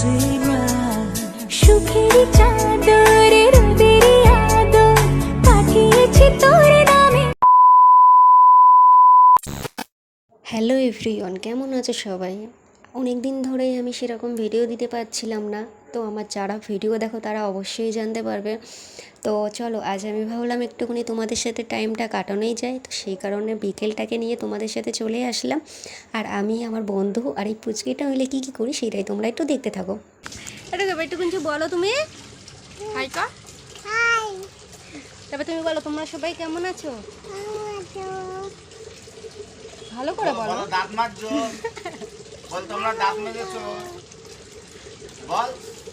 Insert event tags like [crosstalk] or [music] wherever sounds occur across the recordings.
হাসিনা সুখের চাদর রোদের আদর কেমন আছো সবাই? অনেক দিন ধরেই আমি সেরকম ভিডিও দিতে পারছিলাম না। তো আমার যারা ভিডিও দেখো তারা অবশ্যই জানতে পারবে। তো চলো আজ আমি ভাবলাম একটুখানি তোমাদের সাথে টাইমটা কাটানোই যায়। তো সেই কারণে বিকেলটাকে নিয়ে তোমাদের সাথে চলে আসলাম। আর আমি আমার বন্ধু আর এই পুচকিটা মিলে কী কী করি সেটাই তোমরা একটু দেখতে থাকো। এটা দেবো একটু কিছু বলো তুমি। হাই কা। তারপর তুমি বলো তোমরা সবাই কেমন আছো? ভালো করে বলো। বলো দাঁত মাজছো [laughs] বল তোমরা ডাক মেরেছো বল।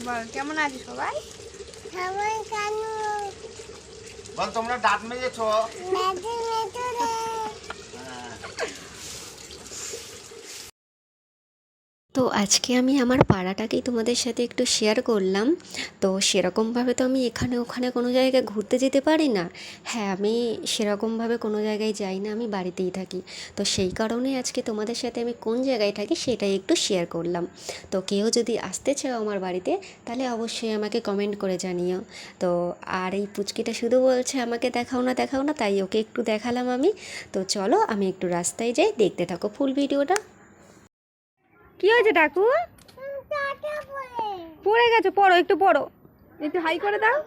বল কেমন আছো সবাই? বল তোমরা দাঁত মেরেছো তো আজকে আমি আমার পাড়াটাকেই তোমাদের সাথে একটু শেয়ার করলাম। তো সেরকমভাবে তো আমি এখানে ওখানে কোনো জায়গায় ঘুরতে যেতে পারি না। হ্যাঁ আমি সেরকমভাবে কোনো জায়গায় যাই না, আমি বাড়িতেই থাকি। তো সেই কারণে আজকে তোমাদের সাথে আমি কোন জায়গায় থাকি সেটাই একটু শেয়ার করলাম। তো কেউ যদি আসতে চাও আমার বাড়িতে, তাহলে অবশ্যই আমাকে কমেন্ট করে জানিও। তো আর এই পুচকিটা শুধু বলছে, আমাকে দেখাও না দেখাও না, তাই ওকে একটু দেখালাম আমি। তো চলো, আমি একটু রাস্তায় যাই, দেখতে থাকো ফুল ভিডিওটা কি হয়েছে ডাকু পড়ে গেছে পড়ো একটু পড়ো। একটু হাই করে দাও।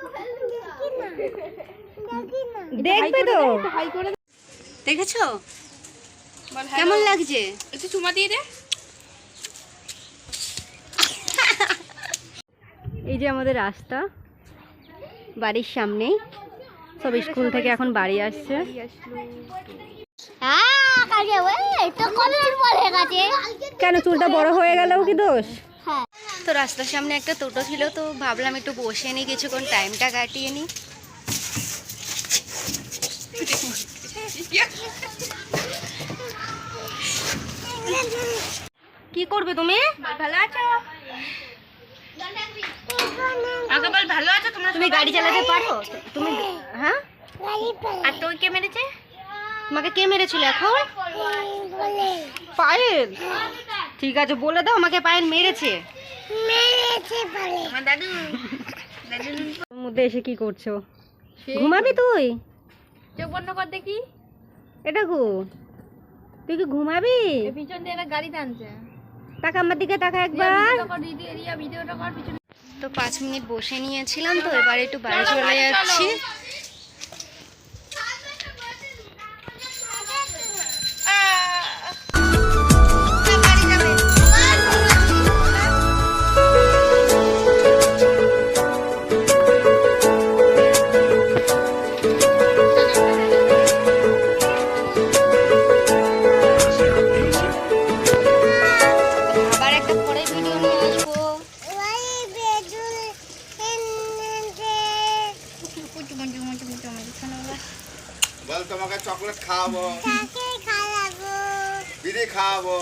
দেখবে তো। হাই করে দেখেছ কেমন লাগছে? একটু চুমা দিয়ে দে। এই যে আমাদের রাস্তা বাড়ির সামনেই। সব স্কুল থেকে এখন বাড়ি আসছে। কেন চুলটা বড় হয়ে গেল কি দোষ? তো রাস্তার সামনে একটা টোটো ছিল তো ভাবলাম একটু বসে নিই কিছুক্ষণ টাইমটা কাটিয়ে নিই। কি করবে তুমি? ভালো আছো? আগে ভালো আছো? তোমরা তুমি গাড়ি চালাতে পারো? তুমি হ্যাঁ? আর তোর কে মেরেছে? তোমাকে কে মেরেছিল এখন? পায়েল। ঠিক আছে বলে দাও আমাকে পায়েল মেরেছে। মধ্যে এসে কি করছ? ঘুমাবি তুই? চোখ বন্ধ কর দেখি। এটা গো তুই কি ঘুমাবি? পিছন দিয়ে একটা গাড়ি টানছে। তাকা আমার দিকে তাকা একবার। তো পাঁচ মিনিট বসে নিয়েছিলাম তো এবার একটু বাড়ি চলে যাচ্ছি। পরে ভিডিও নিয়ে আসব। বল তোমাকে চকলেট খাওয়াবো? বিড়ি খাওয়াবো।